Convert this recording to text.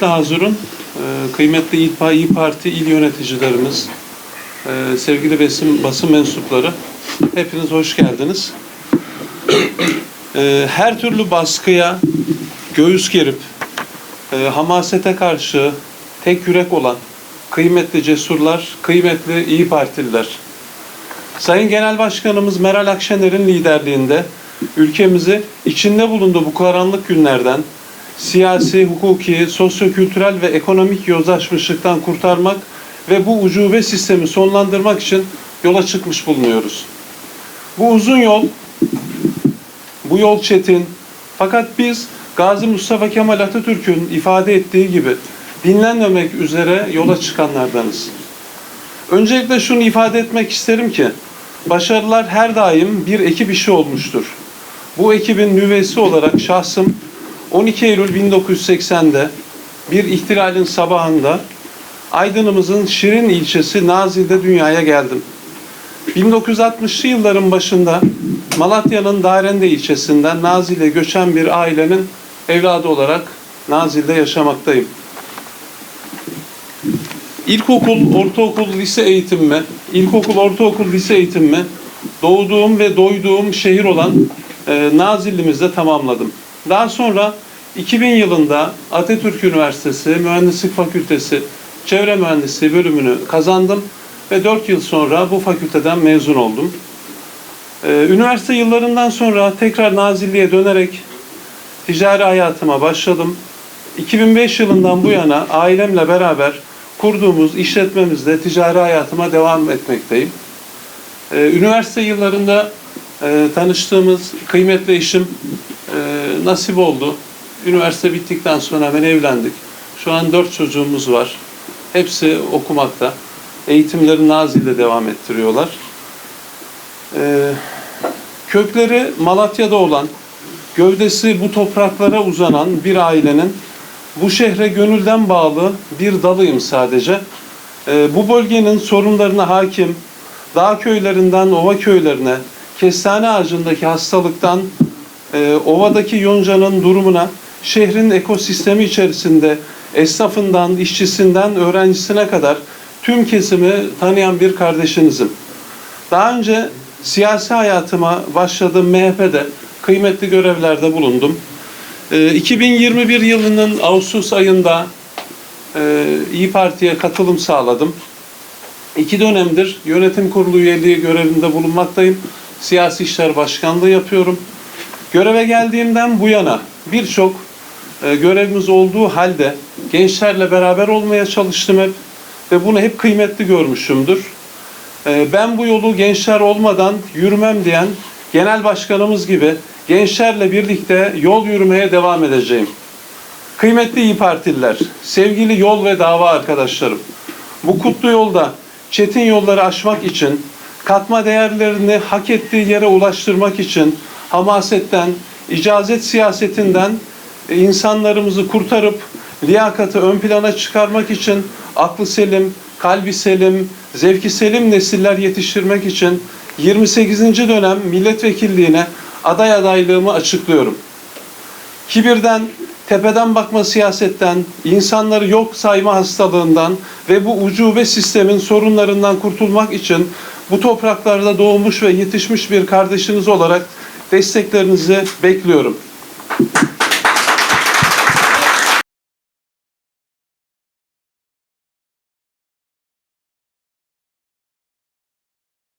Hazırın, e, kıymetli İYİ İYİ Parti il yöneticilerimiz, e, sevgili basın, basın mensupları, hepiniz hoş geldiniz. E, Her türlü baskıya göğüs gerip, e, hamasete karşı tek yürek olan kıymetli cesurlar, kıymetli İyi Partililer. Sayın Genel Başkanımız Meral Akşener'in liderliğinde ülkemizi içinde bulunduğu bu karanlık günlerden siyasi, hukuki, sosyokültürel ve ekonomik yozlaşmışlıktan kurtarmak ve bu ucube sistemi sonlandırmak için yola çıkmış bulunuyoruz. Bu uzun yol, bu yol çetin. Fakat biz Gazi Mustafa Kemal Atatürk'ün ifade ettiği gibi dinlenmemek üzere yola çıkanlardanız. Öncelikle şunu ifade etmek isterim ki başarılar her daim bir ekip işi olmuştur. Bu ekibin nüvesi olarak şahsım 12 Eylül 1980'de bir ihtilalin sabahında Aydın'ımızın Şirin ilçesi Nazil'de dünyaya geldim. 1960'lı yılların başında Malatya'nın Darende ilçesinden Nazil'e göçen bir ailenin evladı olarak Nazil'de yaşamaktayım. İlkokul, ortaokul, lise eğitimimi, ilkokul, ortaokul, lise eğitimimi doğduğum ve doyduğum şehir olan e, Nazilli'mizde tamamladım. Daha sonra 2000 yılında Atatürk Üniversitesi Mühendislik Fakültesi Çevre Mühendisliği bölümünü kazandım ve 4 yıl sonra bu fakülteden mezun oldum. Ee, üniversite yıllarından sonra tekrar Nazilli'ye dönerek ticari hayatıma başladım. 2005 yılından bu yana ailemle beraber kurduğumuz işletmemizde ticari hayatıma devam etmekteyim. Ee, üniversite yıllarında e, tanıştığımız kıymetli eşim nasip oldu. Üniversite bittikten sonra hemen evlendik. Şu an dört çocuğumuz var. Hepsi okumakta. Eğitimleri Nazil'de devam ettiriyorlar. Ee, kökleri Malatya'da olan, gövdesi bu topraklara uzanan bir ailenin bu şehre gönülden bağlı bir dalıyım sadece. Ee, bu bölgenin sorunlarına hakim, dağ köylerinden ova köylerine, kestane ağacındaki hastalıktan e, ovadaki yoncanın durumuna, şehrin ekosistemi içerisinde esnafından, işçisinden, öğrencisine kadar tüm kesimi tanıyan bir kardeşinizim. Daha önce siyasi hayatıma başladığım MHP'de kıymetli görevlerde bulundum. E, 2021 yılının Ağustos ayında e, İyi Parti'ye katılım sağladım. İki dönemdir yönetim kurulu üyeliği görevinde bulunmaktayım. Siyasi işler başkanlığı yapıyorum. Göreve geldiğimden bu yana birçok e, görevimiz olduğu halde gençlerle beraber olmaya çalıştım hep ve bunu hep kıymetli görmüşümdür. E, ben bu yolu gençler olmadan yürümem diyen genel başkanımız gibi gençlerle birlikte yol yürümeye devam edeceğim. Kıymetli İyi Partililer, sevgili yol ve dava arkadaşlarım, bu kutlu yolda çetin yolları aşmak için, katma değerlerini hak ettiği yere ulaştırmak için hamasetten, icazet siyasetinden e, insanlarımızı kurtarıp liyakatı ön plana çıkarmak için aklı selim, kalbi selim, zevki selim nesiller yetiştirmek için 28. dönem milletvekilliğine aday adaylığımı açıklıyorum. Kibirden, tepeden bakma siyasetten, insanları yok sayma hastalığından ve bu ucube sistemin sorunlarından kurtulmak için bu topraklarda doğmuş ve yetişmiş bir kardeşiniz olarak desteklerinizi bekliyorum.